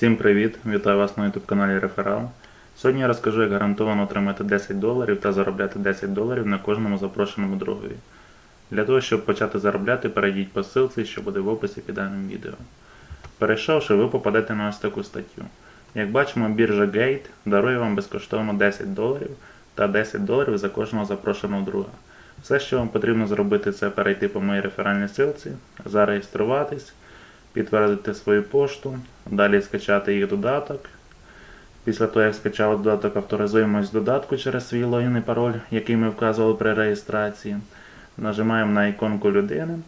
Всім привіт! Вітаю вас на YouTube каналі Реферал. Сьогодні я розкажу, як гарантовано отримати 10 доларів та заробляти 10 доларів на кожному запрошеному другові. Для того, щоб почати заробляти, перейдіть по ссылці, що буде в описі під даним відео. Перейшовши, ви попадете на ось таку статтю. Як бачимо, біржа Gate дарує вам безкоштовно 10 доларів та 10 доларів за кожного запрошеного друга. Все, що вам потрібно зробити, це перейти по моїй реферальній ссылці, зареєструватись, підтвердити свою пошту, далі скачати їх додаток. Після того, як скачали додаток, авторизуємось додатку через свій логін і пароль, який ми вказували при реєстрації. Нажимаємо на іконку людини,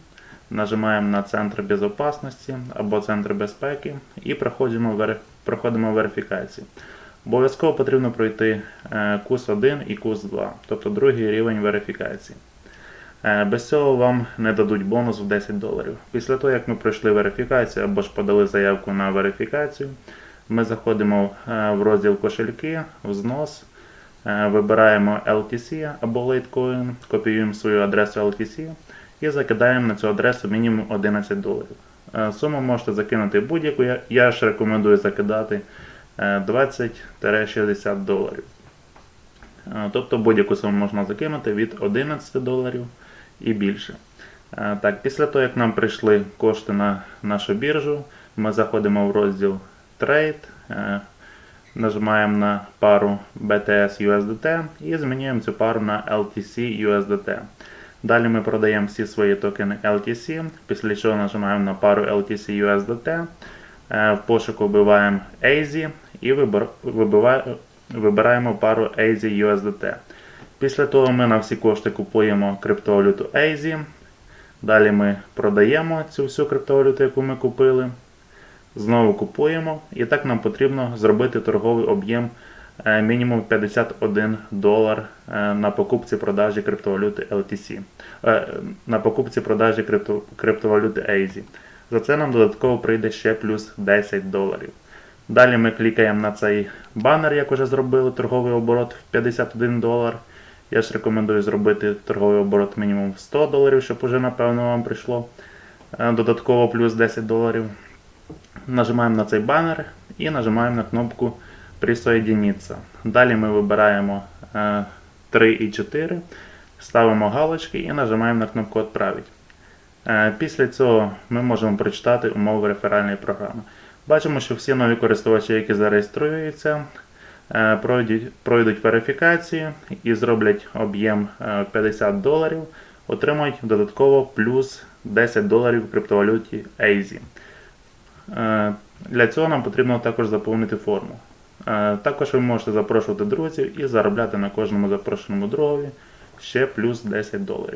нажимаємо на центр безпечності або центр безпеки і проходимо, вери- проходимо верифікацію. Обов'язково потрібно пройти е, курс 1 і курс 2, тобто другий рівень верифікації. Е, Без цього вам не дадуть бонус в 10 доларів. Після того, як ми пройшли верифікацію або ж подали заявку на верифікацію, ми заходимо е, в розділ кошельки, взнос, е, вибираємо LTC або Litecoin, копіюємо свою адресу LTC і закидаємо на цю адресу мінімум 11 доларів. Суму можете закинути будь-яку, я- ж рекомендую закидати е, 20-60 доларів. Тобто будь-яку суму можна закинути від 11 доларів і більше. Е, Так, після того, як нам прийшли кошти на нашу біржу, ми заходимо в розділ Trade, е, нажимаємо на пару BTS USDT і змінюємо цю пару на LTC USDT. Далі ми продаємо всі свої токени LTC, після чого нажимаємо на пару LTC USDT. Е, В пошуку вбиваємо AZ і вибираємо пару AZ USDT. Після того ми на всі кошти купуємо криптовалюту AZ. Далі ми продаємо цю всю криптовалюту, яку ми купили. Знову купуємо. І так нам потрібно зробити торговий об'єм е, мінімум 51 долар е, на покупці продажі криптовалюти LTC. Е, На покупці продажі криптовалюти AZ. За це нам додатково прийде ще плюс 10 доларів. Далі ми клікаємо на цей банер, як вже зробили, торговий оборот в 51 долар. Я ж рекомендую зробити торговий оборот мінімум 100 доларів, щоб уже напевно вам прийшло е, додатково плюс 10 доларів. Нажимаємо на цей банер і нажимаємо на кнопку «Присоединиться». Далі ми вибираємо е, 3 і 4, ставимо галочки і нажимаємо на кнопку «Отправить». Е, Після цього ми можемо прочитати умови реферальної програми. Бачимо, що всі нові користувачі, які зареєструються, е, пройдуть, пройдуть верифікацію і зроблять об'єм е, 50 доларів, отримають додатково плюс 10 доларів в криптовалюті AZ. Е, Для цього нам потрібно також заповнити форму. Е, Також ви можете запрошувати друзів і заробляти на кожному запрошеному другові ще плюс 10 доларів.